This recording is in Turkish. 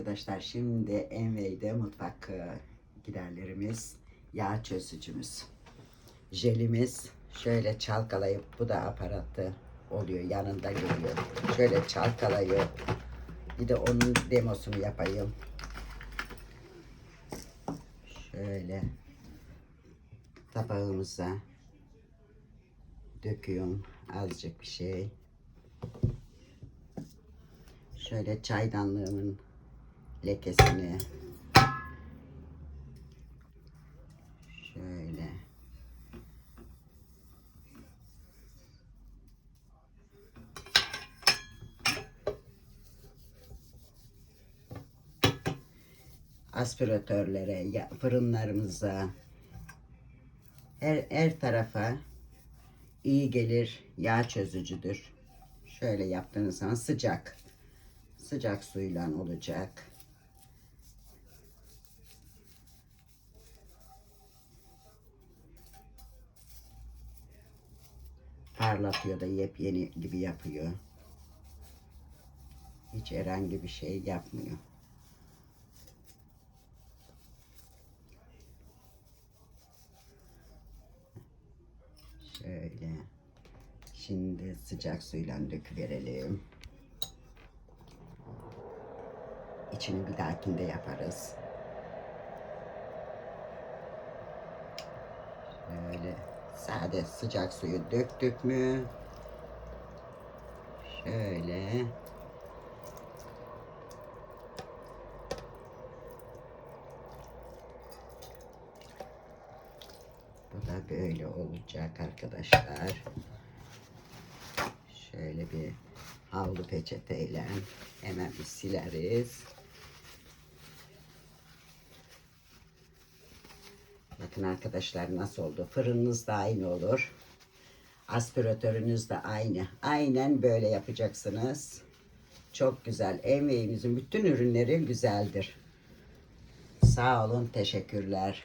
arkadaşlar. Şimdi Envey'de mutfak giderlerimiz, yağ çözücümüz, jelimiz. Şöyle çalkalayıp bu da aparatı oluyor yanında geliyor. Şöyle çalkalayıp bir de onun demosunu yapayım. Şöyle tabağımıza döküyorum azıcık bir şey. Şöyle çaydanlığımın lekesini şöyle aspiratörlere, fırınlarımıza her, her tarafa iyi gelir, yağ çözücüdür. Şöyle yaptığınız zaman sıcak sıcak suyla olacak. Parlatıyor da yepyeni gibi yapıyor. Hiç herhangi bir şey yapmıyor. Şöyle. Şimdi sıcak suyla döküverelim. İçini bir dahakinde yaparız. Şöyle sade sıcak suyu döktük mü? Şöyle. Bu da böyle olacak arkadaşlar. Şöyle bir havlu peçeteyle hemen bir sileriz. Bakın arkadaşlar nasıl oldu. Fırınınız da aynı olur. Aspiratörünüz de aynı. Aynen böyle yapacaksınız. Çok güzel. Emeğimizin bütün ürünleri güzeldir. Sağ olun. Teşekkürler.